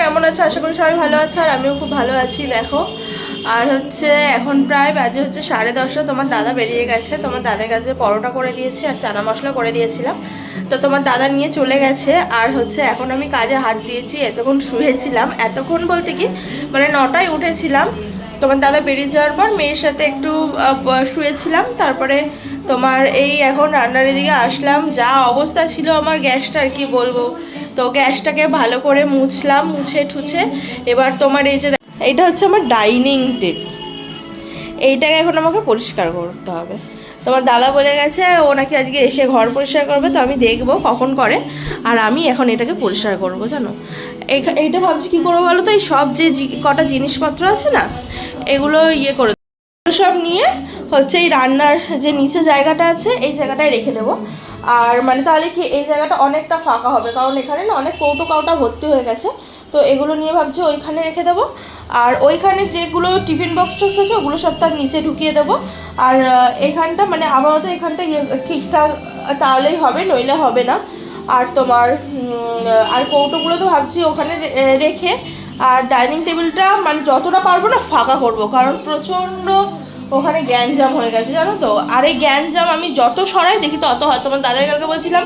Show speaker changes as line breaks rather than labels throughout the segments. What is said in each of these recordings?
কেমন আছো? আশা করি সবাই ভালো আছে, আর আমিও খুব ভালো আছি, দেখো। আর হচ্ছে, এখন প্রায় বাজে হচ্ছে সাড়ে দশটা, তোমার দাদা বেরিয়ে গেছে। তোমার দাদার কাছে পরোটা করে দিয়েছি আর চানা মশলা করে দিয়েছিলাম। তো তোমার দাদা নিয়ে চলে গেছে, আর হচ্ছে এখন আমি কাজে হাত দিয়েছি, এতক্ষণ শুয়েছিলাম। এতক্ষণ বলতে কি মানে নটায় উঠেছিলাম। তোমার দাদা বেরিয়ে যাওয়ার পর মেয়ের সাথে একটু শুয়েছিলাম। তারপরে তোমার এই এখন রান্নার দিকে আসলাম। যা অবস্থা ছিল আমার গ্যাসটা আর কি বলব। তো গ্যাসটাকে ভালো করে মুছলাম, মুছে ঠুছে। এবার তোমার এই যে এইটা হচ্ছে আমার ডাইনিং টেবিল এইটাকে এখন আমাকে পরিষ্কার করতে হবে। তোমার দাদা বলে গেছে, ও নাকি আজকে এসে ঘর পরিষ্কার করবে, তো আমি দেখব কখন করে। আর আমি এখন এটাকে পরিষ্কার করব, জানো? এইটা ভাবছি কী করব বলো তো? এই সব যে কটা জিনিসপত্র আছে না, এগুলো ইয়ে করে সব নিয়ে হচ্ছে এই রান্নার যে নিচে জায়গাটা আছে, এই জায়গাটায় রেখে দেবো। আর মানে তাহলে কি এই জায়গাটা অনেকটা ফাঁকা হবে, কারণ এখানে না অনেক কৌটো কাউটা ভর্তি হয়ে গেছে। তো এগুলো নিয়ে ভাবছি ওইখানে রেখে দেবো। আর ওইখানে যেগুলো টিফিন বক্স টক্স আছে, ওগুলো সব তার নিচে ঢুকিয়ে দেবো। আর এখানটা মানে আপাতত এখানটা ইয়ে ঠিকঠাক তাহলেই হবে, নইলে হবে না। আর তোমার আর কৌটোগুলো তো ভাবছি ওখানে রেখে, আর ডাইনিং টেবিলটা মানে যতটা পারব না ফাঁকা করব, কারণ প্রচণ্ড ওখানে গ্যাঞ্জাম হয়ে গেছে জানো তো? আর এই গ্যাঞ্জাম আমি যত সরাই দেখি তত হয় তোমার দাদার কালকে বলছিলাম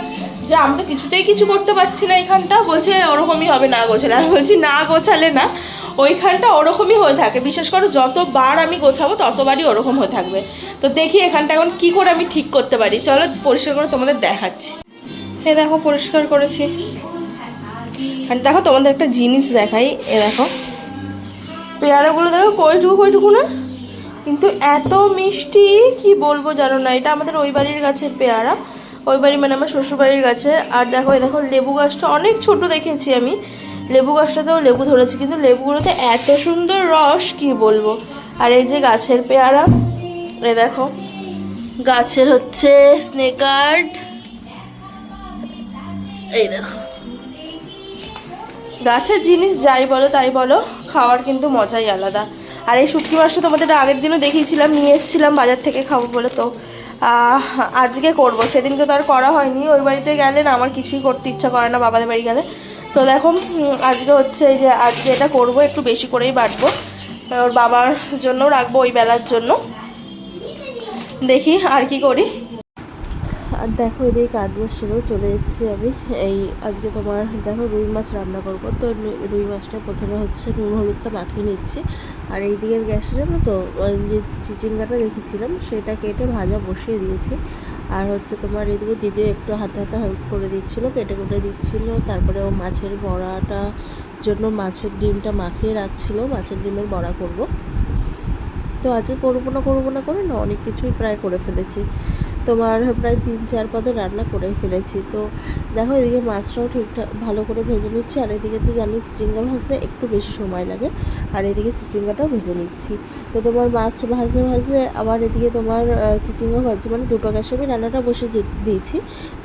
যে আমি তো কিছুতেই কিছু করতে পারছি না এখানটা। বলছে ওরকমই হবে না গোছালে। আমি বলছি না গোছালে না ওইখানটা ওরকমই হয়ে থাকে। বিশেষ করে যতবার আমি গোছাবো ততবারই ওরকম হয়ে থাকবে। তো দেখি এখানটা এখন কি করে আমি ঠিক করতে পারি। চলো পরিষ্কার করে তোমাদের দেখাচ্ছি। এ দেখো পরিষ্কার করেছি। আর দেখো তোমাদের একটা জিনিস দেখাই। এ দেখো। পেয়ারাগুলো দেখো কইটুকু কইটুকু না? কিন্তু এত মিষ্টি, কি বলব জানো না, এটা আমাদের ওই বাড়ির গাছের পেয়ারা। ওই বাড়ি মানে আমার শ্বশুর বাড়ির গাছে আর দেখো, এই দেখো, লেবু গাছটা অনেক ছোট দেখেছি আমি। লেবু গাছটাতেও লেবু ধরেছি, কিন্তু লেবুগুলোতে এত সুন্দর রস, কি বলব। আর এই যে গাছের পেয়ারা, এ দেখো, গাছের হচ্ছে স্নেকার্ড এই দেখো। গাছের জিনিস যাই বলো, তাই বলো, খাওয়ার কিন্তু মজাই আলাদা। আর এই শুটকি মাছটা তোমাদের আগের দিনও দেখিয়েছিলাম, নিয়ে এসেছিলাম বাজার থেকে খাব বলে তো। আজকে করব। সেদিনকে তো আর করা হয়নি। ওই বাড়িতে গেলে না আমার কিছুই করতে ইচ্ছা করে না, বাবাদের বাড়ি গেলে। তো দেখো আজকে হচ্ছে এই যে আজকে এটা করব, একটু বেশি করেই বাটবো। ওর বাবার জন্য রাখব ওই বেলার জন্য। দেখি আর কি করি।
আর দেখো এদিকে কাজ বাজ সেরেও চলে এসেছি আমি। এই আজকে তোমার দেখো রুই মাছ রান্না করব। তো রুই মাছটা প্রথমে হচ্ছে নুন হলুদটা মাখিয়ে নিচ্ছি। আর এই দিকের গ্যাসে জানো তো যে চিচিঙ্গাটা দেখেছিলাম সেটা কেটে ভাজা বসিয়ে দিয়েছি। আর হচ্ছে তোমার এদিকে দিদি একটু হাতে হাতে হেল্প করে দিচ্ছিল, কেটে কুটে দিচ্ছিল। তারপরে ও মাছের বড়াটা জন্য মাছের ডিমটা মাখিয়ে রাখছিল, মাছের ডিমের বড়া করব। তো আজকে করব না করব না করে না, অনেক কিছুই প্রায় করে ফেলেছি। তোমার প্রায় তিন, চার পদে রান্না করে ফেলেছি। তো দেখো, এদিকে মাছটাও ঠিকঠাক ভালো করে ভেজে নিচ্ছি, আর এদিকে তো জানি চিচিঙ্গা ভাজতে একটু বেশি সময় লাগে, আর এদিকে চিচিঙ্গাটাও ভেজে নিচ্ছি। তো তোমার মাছ ভাজতে ভাজতে আবার এদিকে তোমার চিচিঙ্গা ভাজছি মানে দুটো গ্যাসে আমি রান্নাটা বসে দিয়েছি,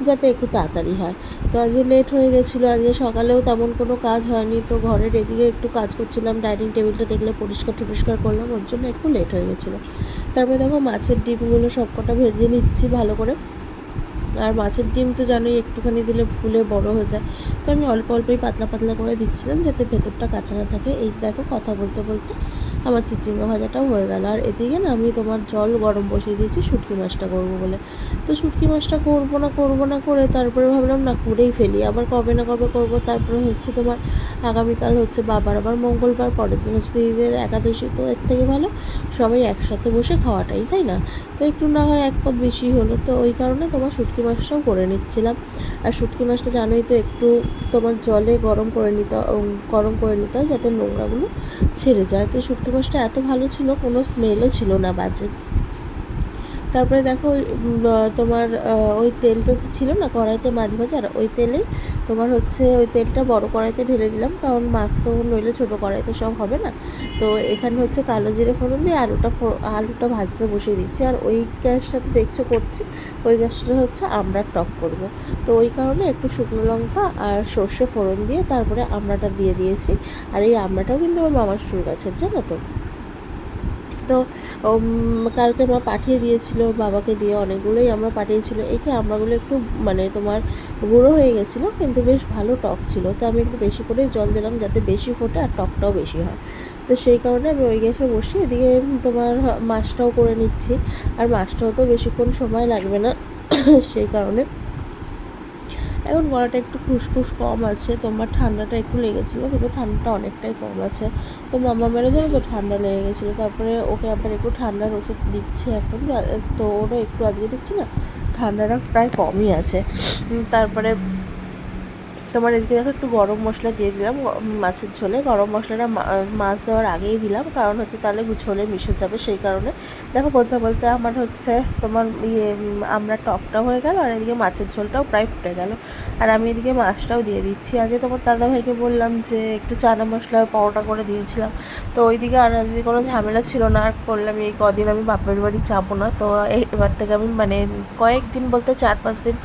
যাতে একটু তাড়াতাড়ি হয়। তো আজকে লেট হয়ে গেছিল, আজকে সকালেও তেমন কোনো কাজ হয়নি, তো ঘরের এদিকে একটু কাজ করছিলাম, ডাইনিং টেবিলটা দেখলে পরিষ্কার টরিষ্কার করলাম, ওর জন্য একটু লেট হয়ে গেছিল। তারপরে দেখো মাছের ডিমগুলো সবকটা ভেজে নিচ্ছি ভালো করে। আর মাছের ডিম তো জানোই একটুখানি দিলে ফুলে বড় হয়ে যায়। তো আমি অল্প অল্পই পাতলা পাতলা করে দিচ্ছিলাম যাতে ভেতরটা কাঁচা না থাকে। এই দেখো কথা বলতে বলতে আমার চিচিঙ্গা ভাজাটাও হয়ে গেল। আর এদিকে না আমি তোমার জল গরম বসিয়ে দিয়েছি, শুটকি মাছটা করব বলে। তো শুটকি মাছটা করব না করব না করে তারপরে ভাবলাম, না, করেই ফেলি। আবার কবে না কবে করব? তারপরে হচ্ছে তোমার আগামীকাল হচ্ছে বাবার আবার মঙ্গলবার, পরের দিন হচ্ছে দিদিদের একাদশী। তো এর থেকে ভালো সবাই একসাথে বসে খাওয়াটাই, তাই না? তো একটু না হয় এক পদ বেশি হলো। তো ওই কারণে তোমার শুটকি মাছটাও করে নিচ্ছিলাম। আর শুটকি মাছটা জানোই তো একটু তোমার জলে গরম করে নিতে, গরম করে নিতে হয় যাতে নোংরাগুলো ছেড়ে যায়। তো শুটকি মাছটা এত ভালো ছিল কোনো স্মেলও ছিল না বাজে। তারপরে দেখো তোমার ওই তেলটা যে ছিল না কড়াইতে মাছ ভাজার ওই তেলেই তোমার হচ্ছে ওই তেলটা বড় কড়াইতে ঢেলে দিলাম, কারণ মাছ তো নইলে ছোটো কড়াইতে সব হবে না। তো এখানে হচ্ছে কালো জিরে ফোড়ন দিয়ে আলুটা আলুটা ভাজতে বসিয়ে দিচ্ছি, আর ওই গ্যাসটাতে দেখছ করছি, ওই গ্যাসটা হচ্ছে আমরা টক করব। তো ওই কারণে একটু শুকনো লঙ্কা আর সর্ষে ফোড়ন দিয়ে তারপরে আমড়াটা দিয়ে দিয়েছি, আর এই আমড়াটাও কিন্তু আমার মামার শ্বশুর গাছের, জানো তো? তো কালকে মা পাঠিয়ে দিয়েছিল, বাবাকে দিয়ে অনেকগুলোই আমরা পাঠিয়েছিল। একে আমরাগুলো একটু মানে তোমার গুঁড়ো হয়ে গেছিল, কিন্তু বেশ ভালো টক ছিল। তো আমি একটু বেশি করে জল দিলাম যাতে বেশি ফোটে আর টকটাও বেশি হয়। তো সেই কারণে আমি ওই গ্যাসে বসে এদিকে তোমার মাছটাও করে নিচ্ছি। আর মাছটাও তো বেশিক্ষণ সময় লাগবে না, সেই কারণে এখন গলাটা একটু খুসখুস কম আছে, তোমার ঠান্ডাটা একটু লেগেছিলো, কিন্তু ঠান্ডাটা অনেকটাই কম আছে। তো মামা মেরে জানো তো ঠান্ডা লেগে গেছিল, তারপরে ওকে আবার একটু ঠান্ডার ওষুধ দিচ্ছে এখন তো ওটা একটু আজকে দেখছি না, ঠান্ডাটা প্রায় কমই আছে। তারপরে তোমার এদিকে দেখো একটু গরম মশলা দিয়ে দিলাম মাছের ঝোলে। গরম মশলাটা মাছ দেওয়ার আগেই দিলাম, কারণ হচ্ছে তাহলে ঝোলে মিশে যাবে সেই কারণে। দেখো বলতে বলতে আমার হচ্ছে তোমার ইয়ে আমরা টকটা হয়ে গেল আর এদিকে মাছের ঝোলটাও প্রায় ফুটে গেল। আর আমি এদিকে মাছটাও দিয়ে দিচ্ছি। আগে তোমার দাদাভাইকে বললাম যে একটু চানা মশলার পরোটা করে দিয়েছিলাম। তো ওইদিকে আর আজকে কোনো ঝামেলা ছিল না, আর করলাম এই কদিন আমি বাপের বাড়ি যাব না। তো এবার থেকে আমি মানে কয়েকদিন বলতে চার পাঁচ দিন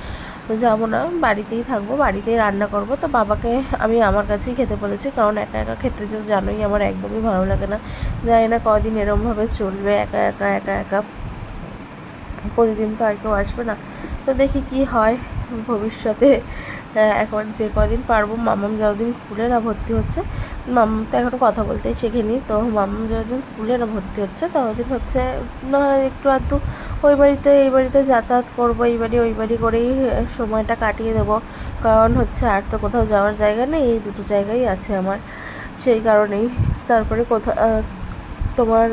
যাব না, বাড়িতেই থাকব, বাড়িতেই রান্না করব। তো বাবাকে আমি আমার কাছেই খেতে বলেছি, কারণ একা একা খেতে তো জানোই আমার একদমই ভালো লাগে না। জানি না কদিন এরমভাবে চলবে, একা একা একা একা। প্রতিদিন তো আর কেউ আসবে না। তো দেখি কি হয়। ভবিষ্যতে এখন যে কদিন পারব, মামাম যতদিন স্কুলে না ভর্তি হচ্ছে। মামাম তো এখনও কথা বলতেই শেখেনি, তো মামাম যতদিন স্কুলে না ভর্তি হচ্ছে। ততদিন হচ্ছে, না, একটু আধটু ওই বাড়িতে, এই বাড়িতে যাতায়াত করব, এই বাড়ি, ওই বাড়ি করেই সময়টা কাটিয়ে দেবো। কারণ হচ্ছে আর তো কোথাও যাওয়ার জায়গা নেই, এই দুটো জায়গাই আছে আমার। সেই কারণেই তারপরে কোথাও তোমার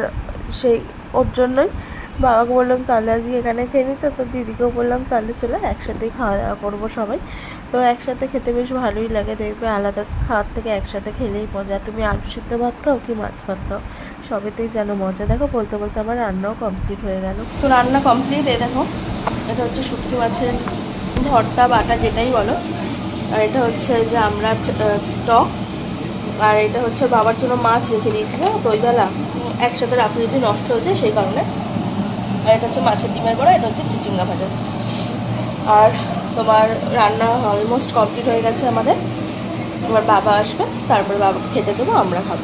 সেই ওর জন্যই বাবাকে বললাম, তাহলে আজকে এখানে খেয়ে নিতে তো দিদিকেও বললাম, তাহলে চলো একসাথেই খাওয়া দাওয়া করব সবাই। তো একসাথে খেতে বেশ ভালোই লাগে। দেখবে আলাদা খাওয়ার থেকে একসাথে খেলেই মজা। তুমি আলু সিদ্ধ ভাত খাও কি মাছ ভাত খাও? সবেতেই যেন মজা। দেখো, বলতে বলতে আমার রান্নাও কমপ্লিট হয়ে গেল।
তো রান্না কমপ্লিট এই দেখো, এটা হচ্ছে শুটকি মাছের ভর্তা, বাটা, যেটাই বলো। আর এটা হচ্ছে যে আমরা টক। আর এটা হচ্ছে বাবার জন্য মাছ রেখে দিয়েছিল তো ওই বেলা একসাথে যদি নষ্ট হয়ে যায় সেই কারণে। আর এটা হচ্ছে মাছের ডিমের বড়া, এটা হচ্ছে চিচিঙ্গা ভাজা। আর তোমার রান্না অলমোস্ট কমপ্লিট হয়ে গেছে আমাদের। তোমার বাবা আসবে, তারপরে বাবাকে খেতে দেবো, আমরা খাব।